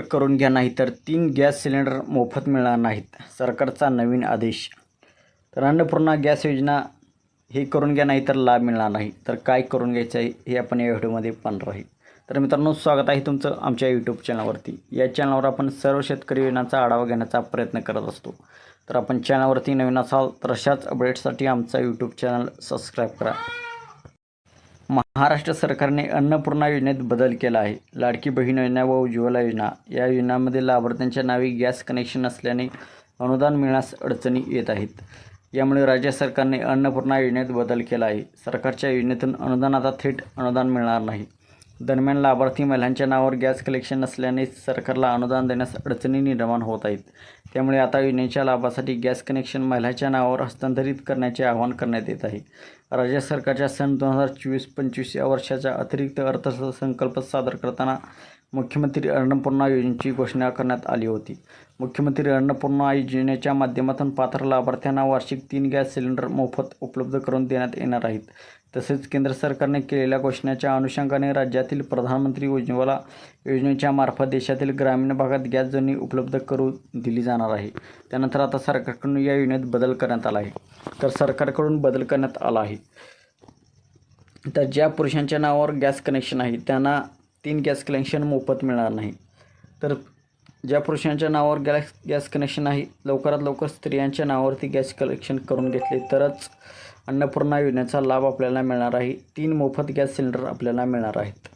करून घ्या नाही तर तीन गॅस सिलेंडर मोफत मिळणार नाहीत. सरकारचा नवीन आदेश. तर अन्नपूर्णा गॅस योजना हे करून घ्या नाही तर लाभ मिळणार नाही. तर काय करून घ्यायचं आहे हे आपण या व्हिडिओमध्ये पाहणार आहे. तर मित्रांनो स्वागत आहे तुमचं आमच्या यूट्यूब चॅनलवरती या चॅनलवर आपण सर्व शेतकरी योजनांचा आढावा घेण्याचा प्रयत्न करत असतो. तर आपण चॅनलवरती नवीन असाल तर अशाच अपडेट्ससाठी आमचा यूट्यूब चॅनल सबस्क्राईब करा. महाराष्ट्र सरकारने अन्नपूर्णा योजनेत बदल केला आहे. लाडकी बहीण योजना व उज्ज्वला योजना. या योजनांमध्ये लाभार्थ्यांच्या नावे गॅस कनेक्शन असल्याने अनुदान मिळण्यास अडचणी येत आहेत. यामुळे राज्य सरकारने अन्नपूर्णा योजनेत बदल केला आहे. सरकारच्या योजनेतून अनुदान आता थेट अनुदान मिळणार नाही. दरम्यान लाभार्थी महिलांच्या नावावर गॅस कलेक्शन नसल्याने सरकारला अनुदान देण्यास अडचणी निर्माण होत आहेत. त्यामुळे आता योजनेच्या लाभासाठी गॅस कनेक्शन महिलांच्या नावावर हस्तांतरित करण्याचे आवाहन करण्यात येत आहे. राज्य सरकारच्या सन दोन हजार चोवीस पंचवीस या वर्षाच्या अतिरिक्त अर्थसंकल्प सादर करताना मुख्यमंत्री अन्नपूर्णा योजनेची घोषणा करण्यात आली होती. मुख्यमंत्री अन्नपूर्णा योजनेच्या माध्यमातून पात्र लाभार्थ्यांना वार्षिक तीन गॅस सिलेंडर मोफत उपलब्ध करून देण्यात येणार आहेत. तसेच केंद्र सरकारने केलेल्या घोषणाच्या अनुषंगाने राज्यातील प्रधानमंत्री उज्ज्वला योजनेच्या मार्फत देशातील ग्रामीण भागात गॅस जोडणी उपलब्ध करून दिली जाणार आहे. त्यानंतर आता सरकारकडून या योजनेत बदल करण्यात आला आहे. तर सरकारकडून बदल करण्यात आला आहे. तर ज्या पुरुषांच्या नावावर गॅस कनेक्शन आहे त्यांना तीन गॅस कनेक्शन मोफत मिळणार नाही. तर ज्या पुरुषांच्या नावावर गॅस गॅस कनेक्शन आहे लवकरात लवकर स्त्रियांच्या नावावरती गॅस कलेक्शन करून घेतले तरच अन्नपूर्णा योजनेचा लाभ आपल्याला मिळणार आहे. तीन मोफत गॅस सिलेंडर आपल्याला मिळणार आहेत.